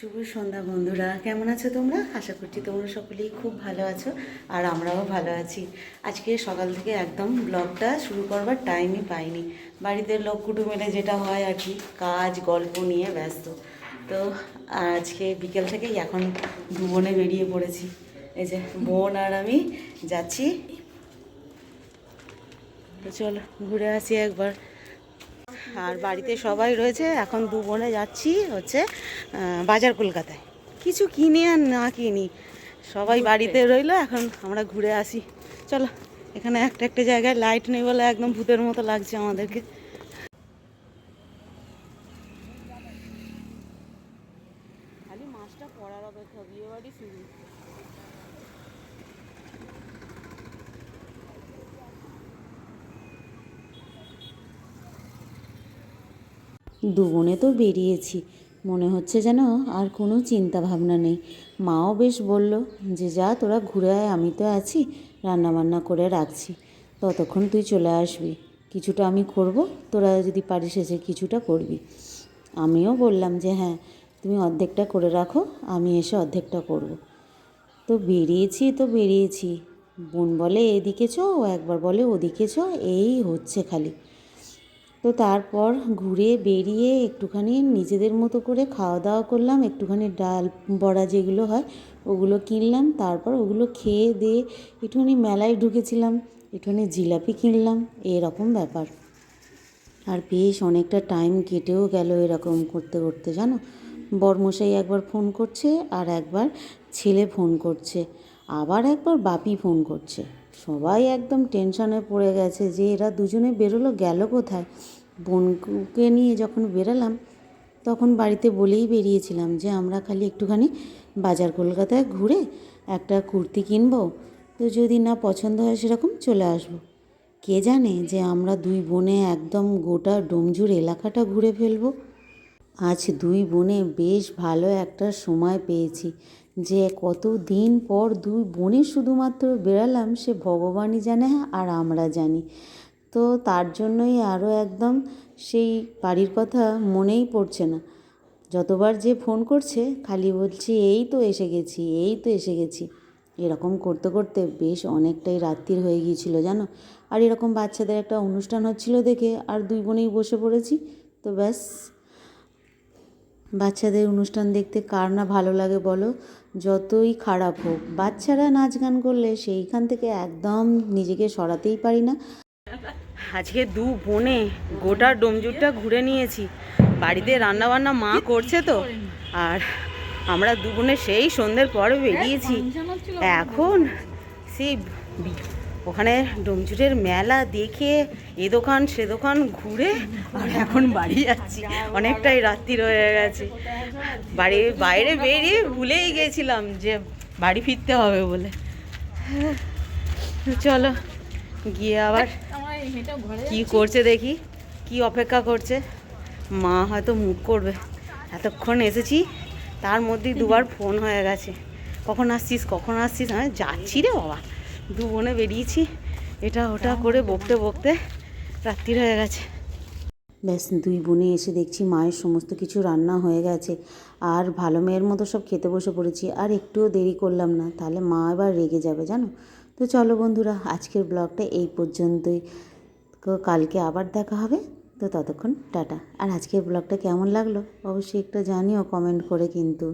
শুভ সন্ধ্যা বন্ধুরা। কেমন আছো তোমরা? আশা করছি তোমরা সকলেই খুব ভালো আছো আর আমরাও ভালো আছি। আজকে সকাল থেকে একদম ব্লগটা শুরু করবার টাইমই পাইনি। বাড়িতে লোক কুটুমেলে যেটা হয় আর কি, কাজ, গল্প নিয়ে ব্যস্ত। তো আজকে বিকেল থেকেই এখন দু বোনে বেরিয়ে পড়েছি। এই যে বোন আর আমি যাচ্ছি। তো চলো ঘুরে আসি একবার। আর বাড়িতে সবাই রয়েছে। এখন দু বোনে যাচ্ছি হচ্ছে বাজার কলকাতায়। কিছু কিনে আর না কিনি। সবাই বাড়িতে রইল এখন আমরা ঘুরে আসি। চলো এখানে একটা একটা জায়গায় লাইট নেই বলে একদম ভূতের মতো লাগছে আমাদেরকে। খালি মাছটা পড়ার অপেক্ষা বিয়ে বাড়ি শুরু। দু বোনে তো বেরিয়েছি। মনে হচ্ছে যেন আর কোনো চিন্তা ভাবনা নেই। মাও বেশ বলল, যে যা তোরা ঘুরে আয়, আমি তো আছি রান্না বান্না করে রাখছি। ততক্ষণ তুই চলে আসবি। কিছুটা আমি করব, তোরা যদি পারিস এসে কিছুটা করবি। আমিও বললাম যে হ্যাঁ তুমি অর্ধেকটা করে রাখো, আমি এসে অর্ধেকটা করব। তো বেরিয়েছি তো বেরিয়েছি। বোন বলে, এদিকে চ, একবার বলে ওদিকে চ, এই হচ্ছে খালি। তো তারপর ঘুরে বেরিয়ে একটুখানি নিজেদের মতো করে খাওয়া দাওয়া করলাম। একটুখানি ডাল, বড়া যেগুলো হয়, ওগুলো কিনলাম। তারপর ওগুলো খেয়ে দিয়ে একটুখানি মেলায় ঢুকেছিলাম। একটুখানি জিলাপি কিনলাম। এরকম ব্যাপার। আর বেশ অনেকটা টাইম কেটেও গেল এরকম করতে করতে, জানো? বরমশাই একবার ফোন করছে আর একবার ছেলে ফোন করছে। আবার একবার বাপি ফোন করছে। সবাই একদম টেনশনে পড়ে গেছে যে এরা দুজনে বেরোলো, গেল কোথায়? বোনকে নিয়ে যখন বেরালাম, তখন বাড়িতে বলেই বেরিয়েছিলাম যে আমরা খালি একটুখানি বাজার কলকাতায় ঘুরে একটা কুর্তি কিনবো, তো যদি না পছন্দ হয় সেরকম চলে আসব। কে জানে যে আমরা দুই বোনে একদম গোটা ডোমজুর এলাকাটা ঘুরে ফেলব? আজ দুই বোনে বেশ ভালো একটা সময় পেয়েছি। যে কত দিন পর দুই বোনে শুধুমাত্র বেরালাম সে ভগবানই জানে আর আমরা জানি। তো তার জন্যই আরও একদম সেই বাড়ির কথা মনেই পড়ছে না। যতবার যে ফোন করছে, খালি বলছি, এই তো এসে গেছি, এই তো এসে গেছি। এরকম করতে করতে বেশ অনেকটাই রাত্রির হয়ে গিয়েছিল, জানো? আর এরকম বাচ্চাদের একটা অনুষ্ঠান হচ্ছিল দেখে, আর দুই বোনেই বসে পড়েছি। তো ব্যাস। বাচ্চাদের অনুষ্ঠান দেখতে কার না ভালো লাগে বলো? যতই খারাপ হোক, বাচ্চারা নাচ গান করলে সেইখান থেকে একদম নিজেকে সরাতেই পারি না। আজকে দু বোনে গোটা ডোমজুরটা ঘুরে নিয়েছি। বাড়িতে রান্না বান্না মা করছে তো। আর আমরা দু বোনে সেই সন্ধ্যের পরে বেরিয়েছি। এখন সেই ওখানে ডোমজুরের মেলা দেখে এ দোকান সে দোকান ঘুরে আর এখন বাড়ি যাচ্ছি। অনেকটাই রাত্রি হয়ে গেছে। বাড়ি, বাইরে বেরিয়ে ভুলেই গেছিলাম যে বাড়ি ফিরতে হবে বলে। চলো, গিয়ে আবার কি করছে দেখি, কি অপেক্ষা করছে? মা হয়তো মুখ করবে। এতক্ষণ এসেছি, তার মধ্যেই দুবার ফোন হয়ে গেছে। কখন আসছিস কখন আসছিস? আমি যাচ্ছি রে বাবা। দু বোনে বেরিয়েছি। এটা ওটা করে বকতে বকতে রাত্রির হয়ে গেছে। ব্যাস, দুই বোনে এসে দেখছি মায়ের সমস্ত কিছু রান্না হয়ে গেছে। আর ভালো মেয়ের মতো সব খেতে বসে পড়েছি। আর একটুও দেরি করলাম না, তাহলে মা এবার রেগে যাবে, জানো? তো চলো বন্ধুরা, আজকের ব্লগটা এই পর্যন্তই। কালকে আবার দেখা হবে। তো ততক্ষণ টাটা। আর আজকের ব্লগটা কেমন লাগল? অবশ্যই একটা জানিও, কমেন্ট করে কিন্তু।